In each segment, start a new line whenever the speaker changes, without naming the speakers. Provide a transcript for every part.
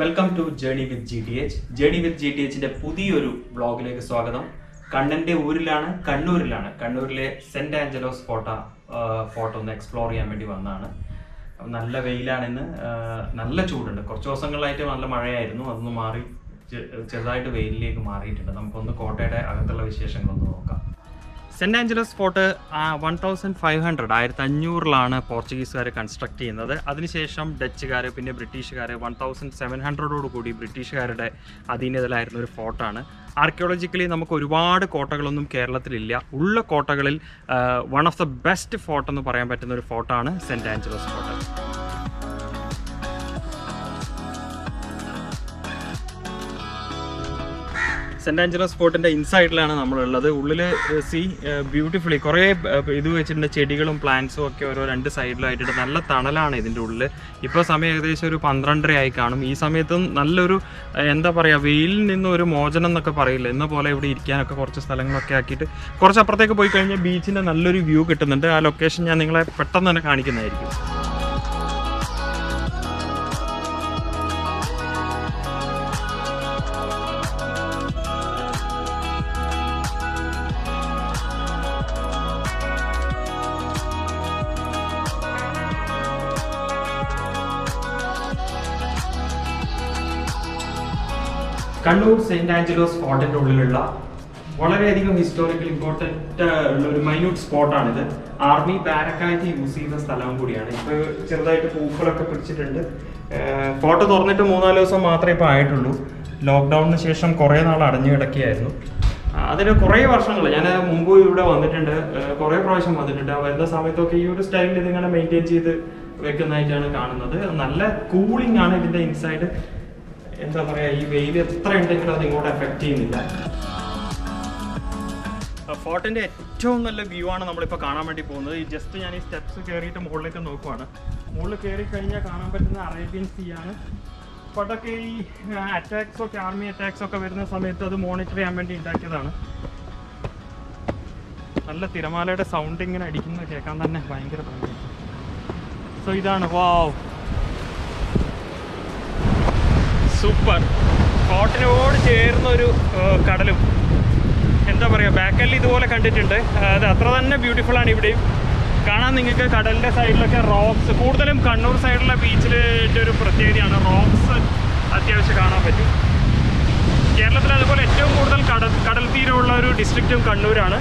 Welcome to journey with G T H journey with G T എച്ചിന്റെ പുതിയൊരു ബ്ലോഗിലേക്ക് സ്വാഗതം. കണ്ണന്റെ ഊരിലാണ് കണ്ണൂരിലാണ്. കണ്ണൂരിലെ സെന്റ് ആഞ്ചലോസ് ഫോട്ട ഫോട്ടോ ഒന്ന് എക്സ്പ്ലോർ ചെയ്യാൻ വേണ്ടി വന്നതാണ്. നല്ല വെയിലാണ് ഇന്ന് നല്ല ചൂടുണ്ട്. കുറച്ച് ദിവസങ്ങളായിട്ട് നല്ല മഴയായിരുന്നു. അതൊന്ന് മാറി ചെറുതായിട്ട് വെയിലിലേക്ക് മാറിയിട്ടുണ്ട്. നമുക്കൊന്ന് കോട്ടയുടെ അകത്തുള്ള വിശേഷങ്ങളൊന്ന് saint Angelos fort one thousand five hundred ആയിരത്തി അഞ്ഞൂറിലാണ് പോർച്ചുഗീസുകാർ കൺസ്ട്രക്ട് ചെയ്യുന്നത്. അതിനുശേഷം ഡച്ചുകാർ പിന്നെ ബ്രിട്ടീഷുകാർ വൺ തൗസൻഡ് സെവൻ ഹൺഡ്രഡോട് കൂടി ബ്രിട്ടീഷുകാരുടെ അധീനതയിലായിരുന്ന ഒരു ഫോർട്ടാണ്. ആർക്കിയോളജിക്കലി നമുക്ക് ഒരുപാട് കോട്ടകളൊന്നും കേരളത്തിലില്ല. ഉള്ള കോട്ടകളിൽ one of the best fort എന്ന് പറയാൻ പറ്റുന്ന ഒരു ഫോർട്ടാണ് saint Angelos fort saint Angelos ഫോർട്ടിന്റെ ഇൻസൈഡിലാണ് നമ്മളുള്ളത്. ഉള്ളിൽ സി ബ്യൂട്ടിഫുള്ളി കുറേ ഇത് വെച്ചിട്ടുണ്ട്. ചെടികളും പ്ലാന്റ്സും ഒക്കെ ഓരോ രണ്ട് സൈഡിലായിട്ട് നല്ല തണലാണ് ഇതിന്റെ ഉള്ളിൽ ഇപ്പോൾ സമയം ഏകദേശം ഒരു പന്ത്രണ്ടര ആയി കാണും. ഈ സമയത്തും നല്ലൊരു എന്താ പറയുക വെയിലിൽ നിന്ന് ഒരു മോചനം എന്നൊക്കെ പറയില്ല? എന്ന പോലെ ഇവിടെ ഇരിക്കാനൊക്കെ കുറച്ച് സ്ഥലങ്ങളൊക്കെ ആക്കിയിട്ട് കുറച്ച് അപ്പുറത്തേക്ക് പോയി കഴിഞ്ഞാൽ ബീച്ചിന്റെ നല്ലൊരു വ്യൂ കിട്ടുന്നുണ്ട്. ആ ലൊക്കേഷൻ ഞാൻ നിങ്ങളെ പെട്ടെന്ന് തന്നെ കാണിക്കുന്നതായിരിക്കും. കണ്ണൂർ സെന്റ് ആഞ്ചലോസ് ഫോർട്ടിന്റെ ഉള്ളിലുള്ള വളരെയധികം ഹിസ്റ്റോറിക്കൽ ഇമ്പോർട്ടന്റ് ഉള്ള ഒരു മൈന്യൂട്ട് സ്പോട്ടാണിത് ആർമി ബാരക്കായിട്ട് യൂസ് ചെയ്യുന്ന സ്ഥലവും കൂടിയാണ്. ഇപ്പൊ ചെറുതായിട്ട് പൂക്കളൊക്കെ പിടിച്ചിട്ടുണ്ട്. ഫോട്ടോ തുറന്നിട്ട് മൂന്നാൽ ദിവസം മാത്രമേ ഇപ്പോൾ ആയിട്ടുള്ളൂ. ലോക്ക്ഡൗണിന് ശേഷം കുറേ നാൾ അടഞ്ഞു കിടക്കുകയായിരുന്നു. അതിന് കുറേ വർഷങ്ങൾ. ഞാൻ മുമ്പ് ഇവിടെ വന്നിട്ടുണ്ട്. കുറേ പ്രാവശ്യം വന്നിട്ടുണ്ട്. വരുന്ന സമയത്തൊക്കെ ഈ ഒരു സ്റ്റൈലിൽ ഇതിങ്ങനെ മെയിന്റെയിൻ ചെയ്ത് വെക്കുന്നതായിട്ടാണ് കാണുന്നത്. നല്ല കൂളിംഗ് ആണ് ഇതിന്റെ ഇൻസൈഡ് എന്താ പറയാ ഈ വെയിൽ എത്ര ഉണ്ടെങ്കിലും അത് ഇങ്ങോട്ട് എഫക്ട് ചെയ്യുന്നില്ല. ഫോർട്ടിന്റെ ഏറ്റവും നല്ല വ്യൂ ആണ് നമ്മളിപ്പോൾ കാണാൻ വേണ്ടി പോകുന്നത്. ഈ ജസ്റ്റ് ഞാൻ ഈ സ്റ്റെപ്സ് കയറിയിട്ട് മുകളിലേക്ക് നോക്കുവാണ്. മുകളിൽ കയറി കഴിഞ്ഞാൽ കാണാൻ പറ്റുന്ന അറേബ്യൻ സീ ആണ്. പണ്ടൊക്കെ ഈ അറ്റാക്സ് ഒക്കെ ആർമി അറ്റാക്സ് ഒക്കെ വരുന്ന സമയത്ത് അത് മോണിറ്റർ ചെയ്യാൻ വേണ്ടി ഉണ്ടാക്കിയതാണ്. നല്ല തിരമാലയുടെ സൗണ്ട് ഇങ്ങനെ അടിക്കുന്നത് കേൾക്കാൻ തന്നെ ഭയങ്കര സോ ഇതാണ് വാവ് സൂപ്പർ. കോട്ടനോട് ചേർന്ന ഒരു കടലും. എന്താ പറയുക ബാക്കലിൽ ഇതുപോലെ കണ്ടിട്ടുണ്ട്. അത് അത്ര തന്നെ ബ്യൂട്ടിഫുൾ ആണ് ഇവിടെയും. കാണാൻ നിങ്ങൾക്ക് കടലിന്റെ സൈഡിലൊക്കെ റോക്സ് കൂടുതലും കണ്ണൂർ സൈഡിലെ ബീച്ചിലിന്റെ ഒരു പ്രത്യേകതയാണ് റോക്സ് അത്യാവശ്യം കാണാൻ പറ്റും. കേരളത്തിൽ അതുപോലെ ഏറ്റവും കൂടുതൽ കടൽ കടൽ തീരമുള്ള ഒരു ഡിസ്ട്രിക്റ്റും കണ്ണൂരാണ്.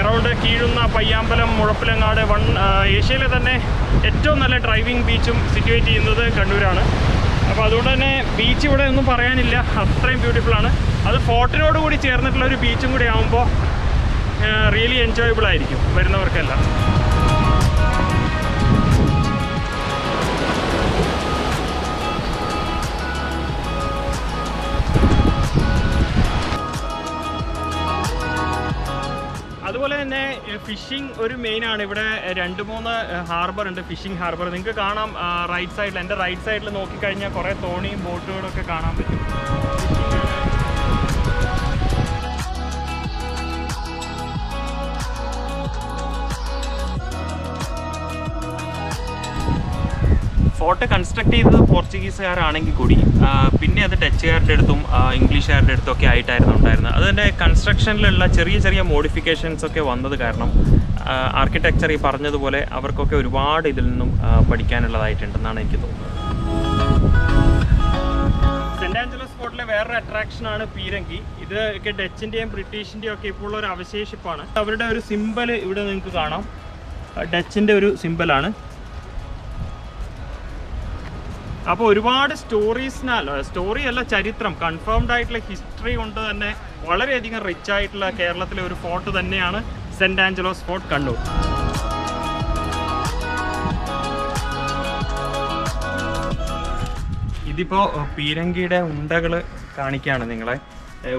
എറൗണ്ട് കീഴുന്ന പയ്യാമ്പലം മുഴപ്പിലങ്ങാട് വൺ ഏഷ്യയിലെ തന്നെ ഏറ്റവും നല്ല ഡ്രൈവിംഗ് ബീച്ചും സിറ്റുവേറ്റ് ചെയ്യുന്നത് കണ്ണൂരാണ്. അപ്പോൾ അതുകൊണ്ട് തന്നെ ബീച്ച് ഇവിടെ ഒന്നും പറയാനില്ല. അത്രയും ബ്യൂട്ടിഫുൾ ആണ്. അത് ഫോർട്ടിനോട് കൂടി ചേർന്നിട്ടുള്ള ഒരു ബീച്ചും കൂടി ആകുമ്പോൾ റിയലി എൻജോയബിൾ ആയിരിക്കും വരുന്നവർക്കെല്ലാം. ഫിഷിംഗ് ഒരു മെയിൻ ആണ്. ഇവിടെ രണ്ട് മൂന്ന് ഹാർബർ ഉണ്ട്. ഫിഷിംഗ് ഹാർബർ നിങ്ങൾക്ക് കാണാം റൈറ്റ് സൈഡിൽ എന്റെ റൈറ്റ് സൈഡിൽ നോക്കിക്കഴിഞ്ഞാൽ കുറേ തോണിയും ബോട്ടുകളും ഒക്കെ കാണാൻ പറ്റും. ഫോർട്ട് കൺസ്ട്രക്ട് ചെയ്തത് പോർച്ചുഗീസുകാരാണെങ്കിൽ കൂടി പിന്നെ അത് ഡച്ചുകാരുടെ അടുത്തും ഇംഗ്ലീഷുകാരുടെ അടുത്തും ഒക്കെ ആയിട്ടായിരുന്നു ഉണ്ടായിരുന്നത്. അതിന്റെ കൺസ്ട്രക്ഷനിലുള്ള ചെറിയ ചെറിയ മോഡിഫിക്കേഷൻസ് ഒക്കെ വന്നത് കാരണം ആർക്കിടെക്ചർ ഈ പറഞ്ഞതുപോലെ അവർക്കൊക്കെ ഒരുപാട് ഇതിൽ നിന്നും പഠിക്കാനുള്ളതായിട്ടുണ്ടെന്നാണ് എനിക്ക് തോന്നുന്നത്. സെന്റ് ആഞ്ചലസ് ഫോർട്ടിലെ വേറൊരു അട്രാക്ഷൻ ആണ് പീരങ്കി. ഇത് ഒക്കെ ഡച്ചിന്റെയും ബ്രിട്ടീഷിന്റെയും ഒക്കെ ഇപ്പോൾ ഉള്ള ഒരു അവശേഷിപ്പാണ്. അവരുടെ ഒരു സിമ്പൽ ഇവിടെ നിങ്ങൾക്ക് കാണാം. ഡച്ചിന്റെ ഒരു സിമ്പലാണ് അപ്പോൾ ഒരുപാട് സ്റ്റോറീസിനാൽ സ്റ്റോറി അല്ല ചരിത്രം. കൺഫേംഡ് ആയിട്ടുള്ള ഹിസ്റ്ററി കൊണ്ട് തന്നെ വളരെയധികം റിച്ച് ആയിട്ടുള്ള കേരളത്തിലെ ഒരു ഫോർട്ട് തന്നെയാണ് സെന്റ് ആഞ്ചലോസ് ഫോർട്ട് കണ്ണൂർ. ഇതിപ്പോ പീരങ്കിയുടെ ഉണ്ടകൾ കാണിക്കുകയാണ് നിങ്ങളെ.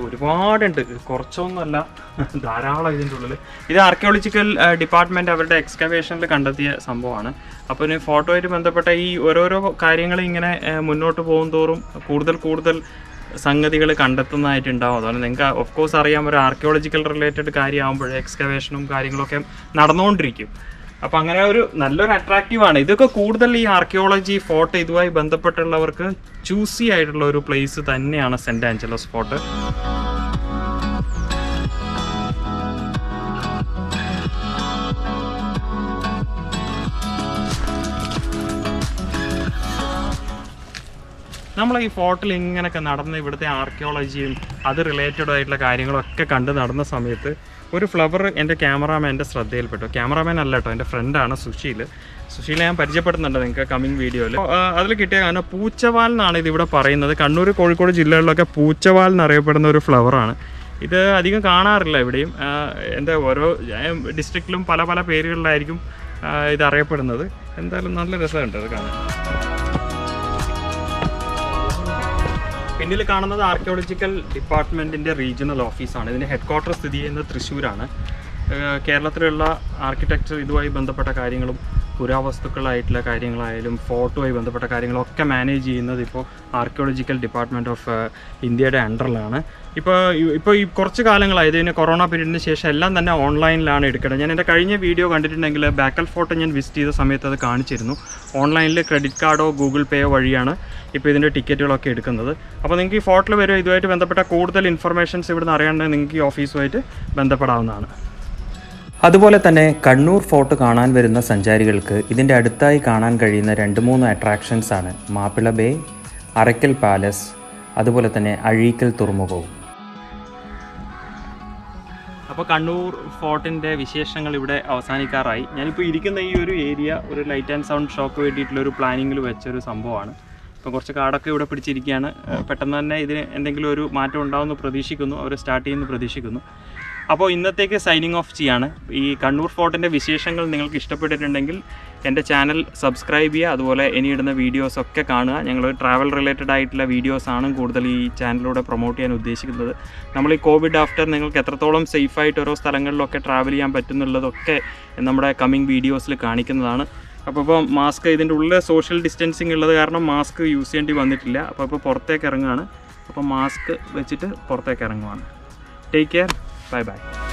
ഒരുപാടുണ്ട്. കുറച്ചൊന്നുമല്ല ധാരാളം ഇതിന്റെ ഉള്ളിൽ ഇത് ആർക്കിയോളജിക്കൽ ഡിപ്പാർട്ട്മെന്റ് അവരുടെ എക്സ്കവേഷനിൽ കണ്ടെത്തിയ സംഭവമാണ്. അപ്പോൾ ഇനി ഫോട്ടോയായിട്ട് ബന്ധപ്പെട്ട ഈ ഓരോരോ കാര്യങ്ങൾ ഇങ്ങനെ മുന്നോട്ട് പോകും തോറും കൂടുതൽ കൂടുതൽ സംഗതികൾ കണ്ടെത്തുന്നതായിട്ടുണ്ടാവും അതുപോലെ നിങ്ങൾക്ക് ഓഫ് കോഴ്സ് അറിയാം ഒരു ആർക്കിയോളജിക്കൽ റിലേറ്റഡ് കാര്യമാകുമ്പോൾ എക്സ്കവേഷനും കാര്യങ്ങളൊക്കെ നടന്നുകൊണ്ടിരിക്കും. അപ്പോൾ അങ്ങനെ ഒരു നല്ലൊരു അട്രാക്റ്റീവാണ് ഇതൊക്കെ കൂടുതൽ ഈ ആർക്കിയോളജി ഫോട്ടോ ഇതുമായി ബന്ധപ്പെട്ടുള്ളവർക്ക് ചൂസി ആയിട്ടുള്ള ഒരു പ്ലേസ് തന്നെയാണ് സെന്റ് ആഞ്ചലസ് ഫോർട്ട് നമ്മൾ ഈ ഫോർട്ടിൽ ഇങ്ങനെയൊക്കെ നടന്ന് ഇവിടുത്തെ ആർക്കിയോളജിയും അത് റിലേറ്റഡ് ആയിട്ടുള്ള കാര്യങ്ങളൊക്കെ കണ്ട് നടന്ന സമയത്ത് ഒരു ഫ്ലവർ എന്റെ ക്യാമറാമാന്റെ ശ്രദ്ധയിൽപ്പെട്ടു. ക്യാമറാമാൻ അല്ല കേട്ടോ എന്റെ ഫ്രണ്ടാണ് സുശീൽ സുശീൽ ഞാൻ പരിചയപ്പെടുന്നുണ്ട് നിങ്ങൾക്ക് കമ്മിങ് വീഡിയോയിൽ അതിൽ കിട്ടിയ കാരണം പൂച്ചവാൽ എന്നാണ് ഇതിവിടെ പറയുന്നത്. കണ്ണൂർ കോഴിക്കോട് ജില്ലകളിലൊക്കെ പൂച്ചവാൽ എന്നറിയപ്പെടുന്ന ഒരു ഫ്ലവറാണ് ഇത് അധികം കാണാറില്ല ഇവിടെയും. എന്റെ ഓരോ ഡിസ്ട്രിക്റ്റിലും പല പല പേരുകളിലായിരിക്കും ഇത് അറിയപ്പെടുന്നത്. എന്തായാലും നല്ല രസമുണ്ട് അത് കാണാൻ. പിന്നിൽ കാണുന്നത് ആർക്കിയോളജിക്കൽ ഡിപ്പാർട്ട്മെന്റിന്റെ റീജിയണൽ ഓഫീസാണ് ഇതിന്റെ ഹെഡ് ക്വാർട്ടർ സ്ഥിതി ചെയ്യുന്നത് തൃശ്ശൂരാണ്. കേരളത്തിലുള്ള ആർക്കിടെക്ചർ ഇതുമായി ബന്ധപ്പെട്ട കാര്യങ്ങളും പുരാവസ്തുക്കളായിട്ടുള്ള കാര്യങ്ങളായാലും ഫോട്ടോയുമായി ബന്ധപ്പെട്ട കാര്യങ്ങളൊക്കെ മാനേജ് ചെയ്യുന്നത് ഇപ്പോൾ ആർക്കിയോളജിക്കൽ ഡിപ്പാർട്ട്മെന്റ് ഓഫ് ഇന്ത്യയുടെ അണ്ടറിലാണ്. ഇപ്പോൾ ഇപ്പോൾ ഈ കുറച്ച് കാലങ്ങളായി ഇതിന് കൊറോണ പീരീഡിന് ശേഷം എല്ലാം തന്നെ ഓൺലൈനിലാണ് എടുക്കുന്നത് ഞാൻ എന്റെ കഴിഞ്ഞ വീഡിയോ കണ്ടിട്ടുണ്ടെങ്കിൽ ബാക്കൽ ഫോട്ടോ ഞാൻ വിസിറ്റ് ചെയ്ത സമയത്ത് അത് കാണിച്ചിരുന്നു. ഓൺലൈനിൽ ക്രെഡിറ്റ് കാർഡോ ഗൂഗിൾ പേയോ വഴിയാണ് ഇപ്പോൾ ഇതിന്റെ ടിക്കറ്റുകളൊക്കെ എടുക്കുന്നത്. അപ്പോൾ നിങ്ങൾക്ക് ഈ ഫോട്ടോയിൽ വരുമോ ഇതുമായിട്ട് ബന്ധപ്പെട്ട കൂടുതൽ ഇൻഫർമേഷൻസ് ഇവിടുന്ന് അറിയാണ്ട് നിങ്ങൾക്ക് ഈ ഓഫീസുമായിട്ട് ബന്ധപ്പെടാവുന്നതാണ്.
അതുപോലെ തന്നെ കണ്ണൂർ ഫോർട്ട് കാണാൻ വരുന്ന സഞ്ചാരികൾക്ക് ഇതിന്റെ അടുത്തായി കാണാൻ കഴിയുന്ന രണ്ട് മൂന്ന് അട്രാക്ഷൻസ് ആണ്. മാപ്പിള ബേ അറയ്ക്കൽ പാലസ് അതുപോലെ തന്നെ അഴീക്കൽ തുറമുഖവും.
അപ്പോൾ കണ്ണൂർ ഫോർട്ടിന്റെ വിശേഷങ്ങൾ ഇവിടെ അവസാനിക്കാറായി. ഞാനിപ്പോൾ ഇരിക്കുന്ന ഈ ഒരു ഏരിയ ഒരു ലൈറ്റ് ആൻഡ് സൗണ്ട് ഷോക്ക് വേണ്ടിയിട്ടുള്ള ഒരു പ്ലാനിങ്ങിൽ വെച്ചൊരു സംഭവമാണ്. ഇപ്പോൾ കുറച്ച് കാടൊക്കെ ഇവിടെ പിടിച്ചിരിക്കുകയാണ്. പെട്ടെന്ന് തന്നെ ഇതിന് എന്തെങ്കിലും ഒരു മാറ്റം ഉണ്ടാവുമെന്ന് പ്രതീക്ഷിക്കുന്നു. അവർ സ്റ്റാർട്ട് ചെയ്യുമെന്ന് പ്രതീക്ഷിക്കുന്നു. അപ്പോൾ ഇന്നത്തേക്ക് സൈനിങ് ഓഫ് ചെയ്യാണ്. ഈ കണ്ണൂർ ഫോർട്ടിന്റെ വിശേഷങ്ങൾ നിങ്ങൾക്ക് ഇഷ്ടപ്പെട്ടിട്ടുണ്ടെങ്കിൽ എന്റെ ചാനൽ സബ്സ്ക്രൈബ് ചെയ്യുക. അതുപോലെ ഇനി ഇടുന്ന വീഡിയോസ് ഒക്കെ കാണുക. ഞങ്ങൾ ട്രാവൽ റിലേറ്റഡ് ആയിട്ടുള്ള വീഡിയോസാണ് കൂടുതൽ ഈ ചാനലിലൂടെ പ്രൊമോട്ട് ചെയ്യാൻ ഉദ്ദേശിക്കുന്നത്. നമ്മൾ ഈ കോവിഡ് ആഫ്റ്റർ നിങ്ങൾക്ക് എത്രത്തോളം സേഫായിട്ട് ഓരോ സ്ഥലങ്ങളിലൊക്കെ ട്രാവൽ ചെയ്യാൻ പറ്റുന്നുള്ളതൊക്കെ നമ്മുടെ കമ്മിങ് വീഡിയോസിൽ കാണിക്കുന്നതാണ്. അപ്പോൾ ഇപ്പോൾ മാസ്ക് ഇതിന്റെ ഉള്ളിൽ സോഷ്യൽ ഡിസ്റ്റൻസിങ് ഉള്ളത് കാരണം മാസ്ക് യൂസ് ചെയ്യേണ്ടി വന്നിട്ടില്ല. അപ്പോൾ ഇപ്പോൾ പുറത്തേക്ക് ഇറങ്ങുകയാണ്. അപ്പോൾ മാസ്ക് വെച്ചിട്ട് പുറത്തേക്ക് ഇറങ്ങുവാണ്. Take care bye bye